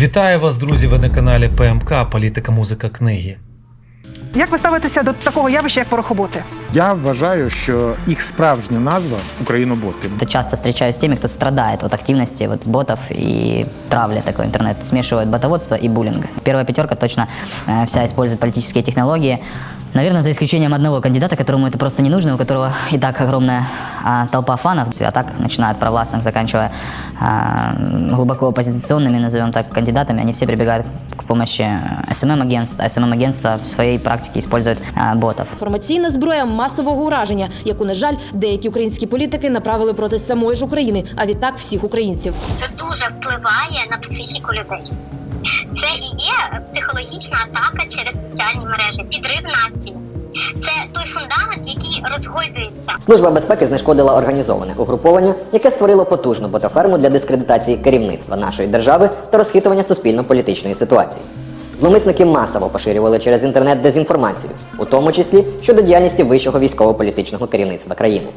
Вітаю вас, друзі! Ви на каналі ПМК Політика, музика, книги. Як ви ставитеся до такого явища, як порохоботи? Я вважаю, що їх справжня назва Україноботи. Я часто зустрічаюся з тими, хто страдає від активності вот, ботов і травлі такого інтернет. Смішують ботоводство і булінг. Первая пятерка точно э, вся використовує політичні технологии. Наверное, за исключением одного кандидата, которому это просто не нужно, у которого и так огромная а, толпа фанов, а так начиная от провластных, заканчивая а, глубоко оппозиционными, назовем так, кандидатами, они все прибегают к помощи СММ-агентства. СММ-агентство в своей практике использует а, ботов. Інформаційна зброя масового ураження, яку, на жаль, деякі українські політики направили проти самої ж України, а відтак всіх українців. це дуже впливає на психіку людей. Це і є психологічна атака через соціальні мережі, підрив нації. Це той фундамент, який розгойдується. Служба безпеки знешкодила організоване угруповання, яке створило потужну ботаферму для дискредитації керівництва нашої держави та розхитування суспільно-політичної ситуації. Зловмисники масово поширювали через інтернет дезінформацію, у тому числі щодо діяльності вищого військово-політичного керівництва країни.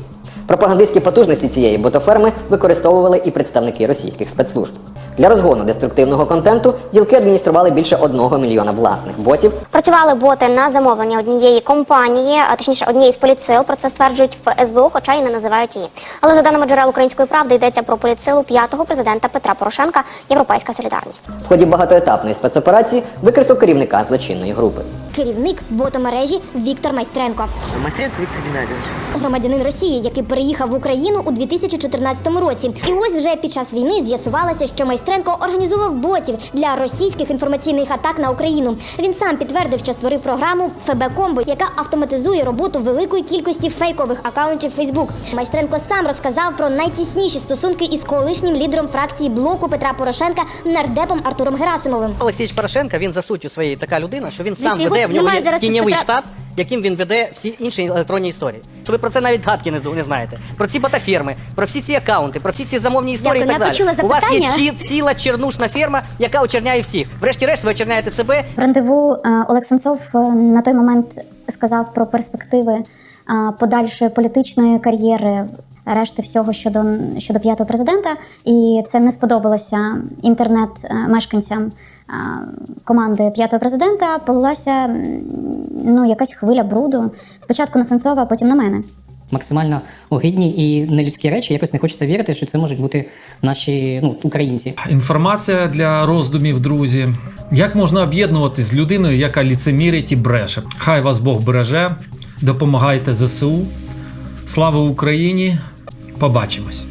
Пропагандистські потужності цієї ботоферми використовували і представники російських спецслужб. Для розгону деструктивного контенту ділки адміністрували більше одного мільйона власних ботів, Працювали боти на замовлення однієї компанії, а точніше однієї з поліцил. Про це стверджують в СБУ, хоча й не називають її. Але за даними джерел української правди йдеться про поліцилу п'ятого президента Петра Порошенка Європейська солідарність. В ході багатоетапної спецоперації викрито керівника злочинної групи. Керівник ботомережі Віктор Майстренко, Майстренко Віктор Геннадійович. громадянин Росії, який переїхав в Україну у 2014 році. І ось вже під час війни з'ясувалося, що Майстренко організував ботів для російських інформаційних атак на Україну. Він сам підтвердив, що створив програму ФБ Комбо, яка автоматизує роботу великої кількості фейкових акаунтів Facebook. Майстренко сам розказав про найтісніші стосунки із колишнім лідером фракції блоку Петра Порошенка нардепом Артуром Герасимовим. Олексійович Порошенко, він за суттю своєї така людина, що він сам веде, в нього тіньовий штаб, яким він веде всі інші електронні історії. Що ви про це навіть гадки не, не знаєте. Про ці ботафірми, про всі ці акаунти, про всі ці замовні історії Дякую, і так далі. У вас є запитання. ціла чернушна фірма, яка очерняє всіх. Врешті-решт, ви очерняєте себе, В рандеву е, Олег Сенцов е, на той момент сказав про перспективи е, подальшої політичної кар'єри, решти всього щодо, щодо п'ятого президента, і це не сподобалося інтернет-мешканцям е, команди п'ятого президента. Полилася ну, якась хвиля бруду. Спочатку на Сенцова, а потім на мене. максимально огидні і нелюдські речі. Якось не хочеться вірити, що це можуть бути наші ну, українці. Інформація для роздумів, друзі. Як можна об'єднуватись з людиною, яка ліцемірить і бреше? Хай вас Бог береже, допомагайте ЗСУ. Слава Україні! Побачимось!